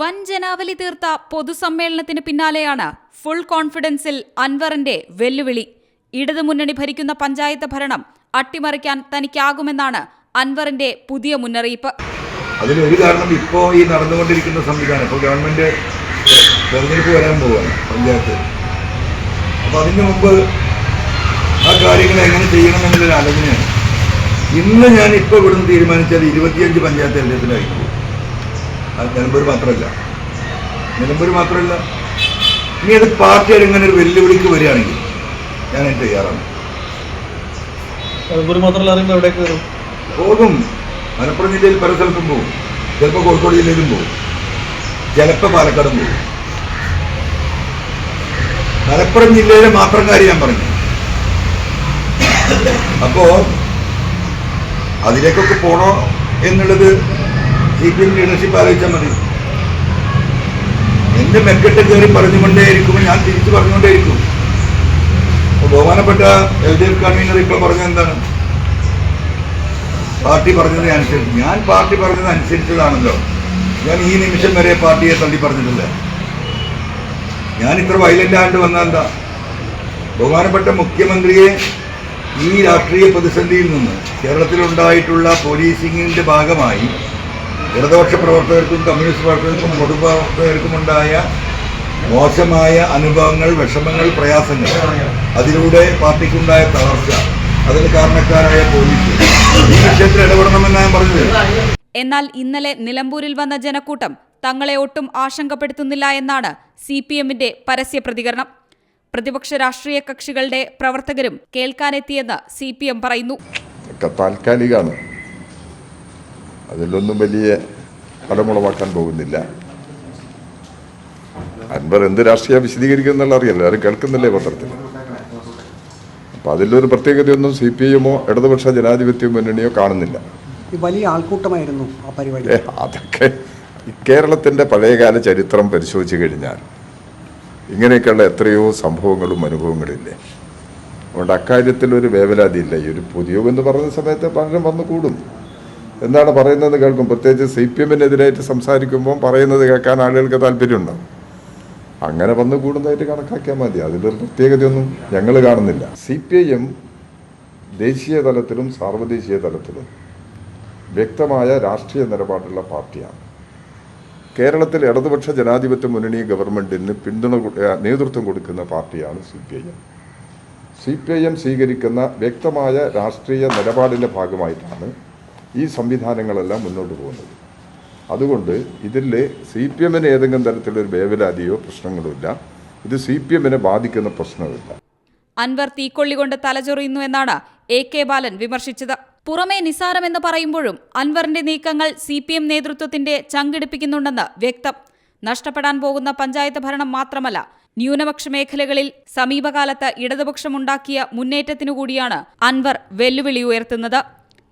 വൻ ജനാവലി തീർത്ത പൊതുസമ്മേളനത്തിന് പിന്നാലെയാണ് ഫുൾ കോൺഫിഡൻസിൽ അൻവറിന്റെ വെല്ലുവിളി. ഇടതുമുന്നണി ഭരിക്കുന്ന പഞ്ചായത്ത് ഭരണം അട്ടിമറിക്കാൻ തനിക്കാകുമെന്നാണ് അൻവറിന്റെ പുതിയ മുന്നറിയിപ്പ്. അതിലൊരു കാരണം ഇപ്പോൾ ഈ നടന്നുകൊണ്ടിരിക്കുന്ന സംവിധാനം ഇപ്പോൾ ഗവൺമെന്റ് തെരഞ്ഞെടുപ്പ് വരാൻ പോവുകയാണ് പഞ്ചായത്ത്. അപ്പോൾ അതിന് മുമ്പ് ആ കാര്യങ്ങൾ എങ്ങനെ ചെയ്യണം എന്നുള്ളൊരു ആലോചനയാണ്. ഇന്ന് ഞാൻ ഇപ്പോൾ ഇവിടുന്ന് തീരുമാനിച്ചത് ഇരുപത്തിയഞ്ച് പഞ്ചായത്ത് തെരഞ്ഞെടുപ്പിലായിരിക്കും. അത് നിലമ്പൂർ മാത്രമല്ല. നിലമ്പൂർ മാത്രമല്ല ഇനി അത് പാർട്ടികൾ ഇങ്ങനെ ഒരു വെല്ലുവിളിക്ക് വരികയാണെങ്കിൽ ഞാൻ അതിന് തയ്യാറാണ് നിലമ്പൂർ മാത്രമല്ല അറിയുമ്പോൾ എവിടേക്ക് കയറും പോകും. മലപ്പുറം ജില്ലയിൽ പല സ്ഥലത്തും പോകും. ചിലപ്പോൾ കോഴിക്കോട് ജില്ലയിലും പോകും. ചിലപ്പോൾ പാലക്കാടും പോകും. മലപ്പുറം ജില്ലയിലെ മാത്രം കാര്യം ഞാൻ പറഞ്ഞു. അപ്പോ അതിലേക്കൊക്കെ പോണോ എന്നുള്ളത് സി പി എം ലീഡർഷിപ്പ് ആലോചിച്ചാൽ മതി. എന്റെ മെക്കെട്ട് കയറി പറഞ്ഞുകൊണ്ടേയിരിക്കും ഞാൻ തിരിച്ചു പറഞ്ഞുകൊണ്ടേയിരിക്കും. അപ്പോൾ ബഹുമാനപ്പെട്ട എൽ ഡി എഫ് കൺവീനർ ഇപ്പോൾ പറഞ്ഞത് എന്താണ്? പാർട്ടി പറഞ്ഞത് അനുസരിച്ച്. ഞാൻ പാർട്ടി പറഞ്ഞത് അനുസരിച്ചതാണല്ലോ. ഞാൻ ഈ നിമിഷം വരെ പാർട്ടിയെ തള്ളി പറഞ്ഞിട്ടില്ല. ഞാൻ ഇത്ര വയലന്റ് ആയിട്ട് വന്ന എന്താ? ബഹുമാനപ്പെട്ട മുഖ്യമന്ത്രിയെ ഈ രാഷ്ട്രീയ പ്രതിസന്ധിയിൽ നിന്ന് കേരളത്തിലുണ്ടായിട്ടുള്ള പോലീസിങ്ങിന്റെ ഭാഗമായി ഇടതുപക്ഷ പ്രവർത്തകർക്കും കമ്മ്യൂണിസ്റ്റ് പ്രവർത്തകർക്കും പൊതുപ്രവർത്തകർക്കും ഉണ്ടായ മോശമായ അനുഭവങ്ങൾ വിഷമങ്ങൾ പ്രയാസങ്ങൾ. അതിലൂടെ പാർട്ടിക്കുണ്ടായ തളർച്ച. അതിന് കാരണക്കാരായ പോലീസ്. ഈ വിഷയത്തിൽ ഇടപെടണമെന്ന് ഞാൻ പറഞ്ഞത്. എന്നാൽ ഇന്നലെ നിലമ്പൂരിൽ വന്ന ജനക്കൂട്ടം തങ്ങളെ ഒട്ടും ആശങ്കപ്പെടുത്തുന്നില്ല എന്നാണ് സി പി എമ്മിന്റെ പരസ്യ പ്രതികരണം. പ്രതിപക്ഷ രാഷ്ട്രീയ കക്ഷികളുടെ പ്രവർത്തകരും കേൾക്കാനെത്തിയെന്ന് സി പി എം പറയുന്നു താൽക്കാലികമാണ് അതിലൊന്നും വലിയ ഫലമുളവാക്കാൻ പോകുന്നില്ല. അൻവർ എന്ത് രാഷ്ട്രീയ വിശദീകരിക്കുന്നുള്ള അറിയില്ല. ആരും കേൾക്കുന്നില്ലേ പത്രത്തിൽ? അപ്പം അതിലൊരു പ്രത്യേകതയൊന്നും സി പി എമ്മോ ഇടതുപക്ഷ ജനാധിപത്യ മുന്നണിയോ കാണുന്നില്ല. വലിയ ആൾക്കൂട്ടമായിരുന്നു ആ പരിപാടി. അതൊക്കെ ഈ കേരളത്തിന്റെ പഴയകാല ചരിത്രം പരിശോധിച്ച് കഴിഞ്ഞാൽ ഇങ്ങനെയൊക്കെയുള്ള എത്രയോ സംഭവങ്ങളും അനുഭവങ്ങളില്ലേ? അതുകൊണ്ട് അക്കാര്യത്തിൽ ഒരു വേവലാതിയില്ല. ഈ ഒരു പൊതുയോഗം എന്ന് പറയുന്ന സമയത്ത് പലരും വന്നു കൂടും. എന്താണ് പറയുന്നത് കേൾക്കും. പ്രത്യേകിച്ച് സി പി എമ്മിനെതിരായിട്ട് സംസാരിക്കുമ്പോൾ പറയുന്നത് കേൾക്കാൻ ആളുകൾക്ക് താല്പര്യമുണ്ടാവും അങ്ങനെ വന്ന് കൂടുന്നതായിട്ട് കണക്കാക്കിയാൽ മതി. അതിലൊരു പ്രത്യേകതയൊന്നും ഞങ്ങൾ കാണുന്നില്ല. സി പി ഐ എം ദേശീയ തലത്തിലും സാർവദേശീയ തലത്തിലും വ്യക്തമായ രാഷ്ട്രീയ നിലപാടുള്ള പാർട്ടിയാണ്. കേരളത്തിൽ ഇടതുപക്ഷ ജനാധിപത്യ മുന്നണി ഗവൺമെന്റിന് പിന്തുണ നേതൃത്വം കൊടുക്കുന്ന പാർട്ടിയാണ് C P I. M C P I M സ്വീകരിക്കുന്ന വ്യക്തമായ രാഷ്ട്രീയ നിലപാടിന്റെ ഭാഗമായിട്ടാണ് ഈ സംവിധാനങ്ങളെല്ലാം മുന്നോട്ട് പോകുന്നത്. അതുകൊണ്ട് ഇതിൽ സി പി എമ്മിന് ഏതെങ്കിലും തരത്തിലൊരു വേവലാതിയോ പ്രശ്നങ്ങളോ ഇല്ല. ഇത് സി പി എമ്മിനെ ബാധിക്കുന്ന പ്രശ്നമില്ല. അൻവർ തീക്കൊള്ളികൊണ്ട് തലചൊറിയുന്നു എന്നാണ് എ കെ ബാലൻ വിമർശിച്ചത്. പുറമേ നിസാരമെന്ന് പറയുമ്പോഴും അൻവറിന്റെ നീക്കങ്ങൾ സി പി എം നേതൃത്വത്തിന്റെ ചങ്കിടിപ്പിക്കുന്നുണ്ടെന്ന് വ്യക്തം. നഷ്ടപ്പെടാൻ പോകുന്ന പഞ്ചായത്ത് ഭരണം മാത്രമല്ല ന്യൂനപക്ഷ മേഖലകളിൽ സമീപകാലത്ത് ഇടതുപക്ഷമുണ്ടാക്കിയ മുന്നേറ്റത്തിനു കൂടിയാണ് അൻവർ വെല്ലുവിളി ഉയർത്തുന്നത്.